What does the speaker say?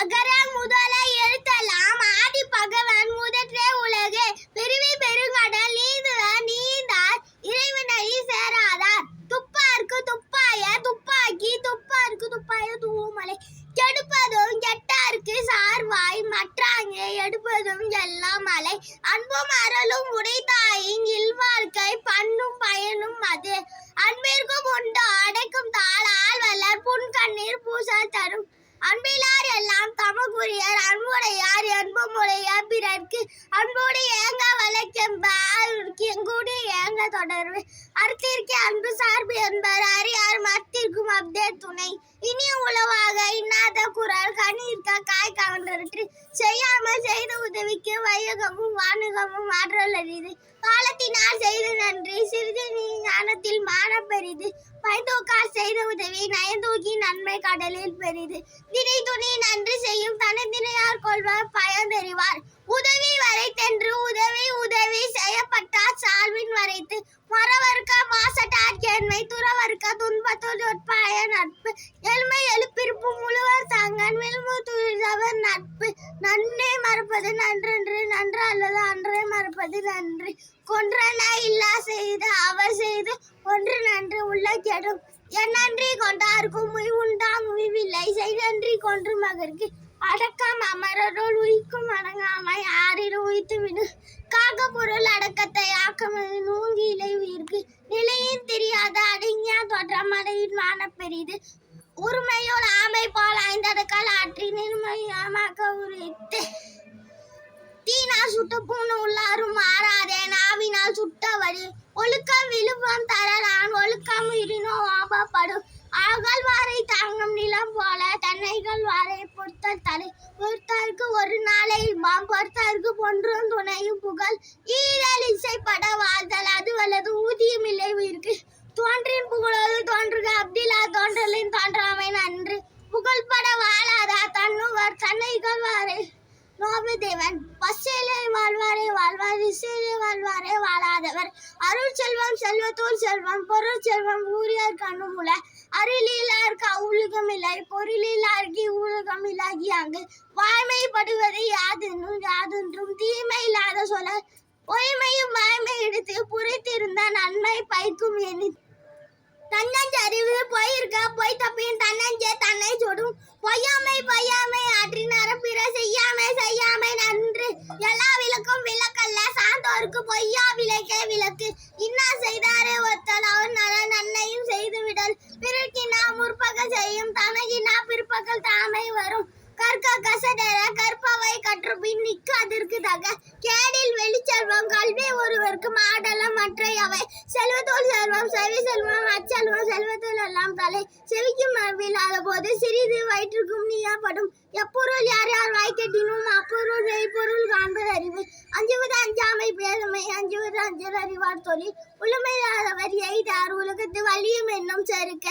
அகர முதல எழுத்தெல்லாம் ஆதி பகவன் முதற்றே உலகு. பெருவி பெருங்கடல் நீந்துவ நீந்தார். இறைவனை சேராதார். துப்பார்க்கு துப்பாய துப்பாக்கி துப்பார்க்கு துப்பாய தூமலை கெடுப்பதும் கெட்டார்க்கு சார்வாய். மற்றாங்க எடுப்பதும் எல்லாம் மலை. அன்பும் அருளும் உடைத்தாயின் இல்வாழ்க்கை. பண்ணும் பயனும் அது. அன்பிற்கு அன்புடையார் அன்புமுடைய பிறர்க்கு அன்போடு ஏங்க வளைக்கெம்பாருக்கு எங்கூடு ஏங்க தொடர்பு. அர்த்திற்கு அன்பு சார்பு என்பர். அறியார் மத்திற்கும் அப்தே துணை. இனிய உளவாக இன்னாத குரல் கண்ணீர்க்க காய் கவர்ந்தற்று செய்யாமல் செய்த உதவிக்கு வையகமும் வானகமும் ஆற்றல் அறிது காலத்தினால் செய்த நன்றி சிறிது நீ ஞானத்தில் மான பெரிது. பைதோக்கால் செய்த உதவி நயந்தூக்கி நன்மை கடலில் பெரிது. தினை துணி நன்றி செய்யும் தனதினையார் கொள்வார் பயன் தெரிவார். உதவி வரை உதவி உதவி நட்பு எளிமை எழுப்பிருப்பு முழுவர் தாங்கன் வில்மு துழிதவர் நட்பு. நன்றே மறப்பது நன்றென்று நன்று அல்லது அன்றே மறப்பது நன்றி. கொன்றன இல்லா செய்து அவர் செய்து ஒன்று நன்று உள்ள கெடும். என் நன்றி கொண்டார்க்கும் உய் உண்டாம் உய்வில்லை செய் நன்றி கொன்று மகற்கு. அடக்கம் அமரருள் உயிக்கும் அடங்காமை ஆறிலும் உயித்து விடு. காக்க பொருள் அடக்கத்தை ஆக்கமது நூங்கி இலை உயிர்க்கு. நிலையின் தெரியாத அடை தோற்றம் வான பெரிது. உரிமையோடு ஆமை பால் ஐந்தடுக்கால் ஆற்றி நிர்மயமாக்க உரைத்து தீனால் சுட்ட பூணு உள்ளாரும் மாறாதே நாவினால் சுட்ட வழி ஒழுக்கம் விழுப்பம் தரலான் ஒழுக்கம் இருநோ ஆபப்படும். ஆகல் வாரை தாங்கும் நிலம் போல தன்னைகள் வாரை பொறுத்தல் தலை. பொறுத்தாருக்கு ஒரு நாளை மாம் பொறுத்தாருக்கு பொன்றும் துணையும் புகழ். ஈரல் இசைப்பட வாழ்தல் அது வல்லது ஊதியம் இல்லை உயிருக்கு. தோன்றின் புகழோடு தோன்றுக. அப்திலா தோன்றலின் தோன்றாமை நன்று. புகழ்பட வாழாதா தன்னுவர் தன்னைகள் வாரை நோபுதேவன் பசேலே வாழ்வாரே வாழ்வார் இசையிலே வாழ்வாரே வாழாதவர். அருள் செல்வம் செல்வத்தோல் செல்வம் பொருள் செல்வம் ஊரியார் கண்ணுமுல. அருளிலார்க்கு உலகம் இல்லை பொருளிலார்க்கு உலகம் இல்லாகி அங்கு. வாய்மைப்படுவது யாதென்றும் யாதென்றும் தீமை இல்லாத சொல்ல பொய்மையும் வாய்மை எடுத்து புரைத்திருந்த நன்மை பைக்கும் எண்ணி தன்னஞ்சரிவு போயிருக்க. போய் தப்பியும் தன்னஞ்சே தன்னை சுடும். பொய்யாமை பொய்யாமை ஆற்றினார பிற செய்யாமை செய்யாமை நன்று. எல்லா விளக்கும் விளக்கல்ல சார்ந்தோருக்கு பொய்யா விளக்கே விளக்கு. இன்னும் மற்றையவை செல்வத்தோல் செல்வம் செவி செல்வம் அச்செல்வம் செல்வத்தில் எல்லாம் தலை செவிக்கும் இல்லாத போது சிறிது வயிற்றுக்கும் நீயாப்படும். எப்பொருள் யார் யார் வாய்க்கட்டினும் அப்பொருள் மெய்ப்பொருள் காண்பது அறிவு. அஞ்சுவது அஞ்சாமை பேதமை அஞ்சுவது அஞ்சல் அறிவார் தொழில். உளுமையாதவர் எய்தார் உலகத்து வலியும் என்னும் செருக்க.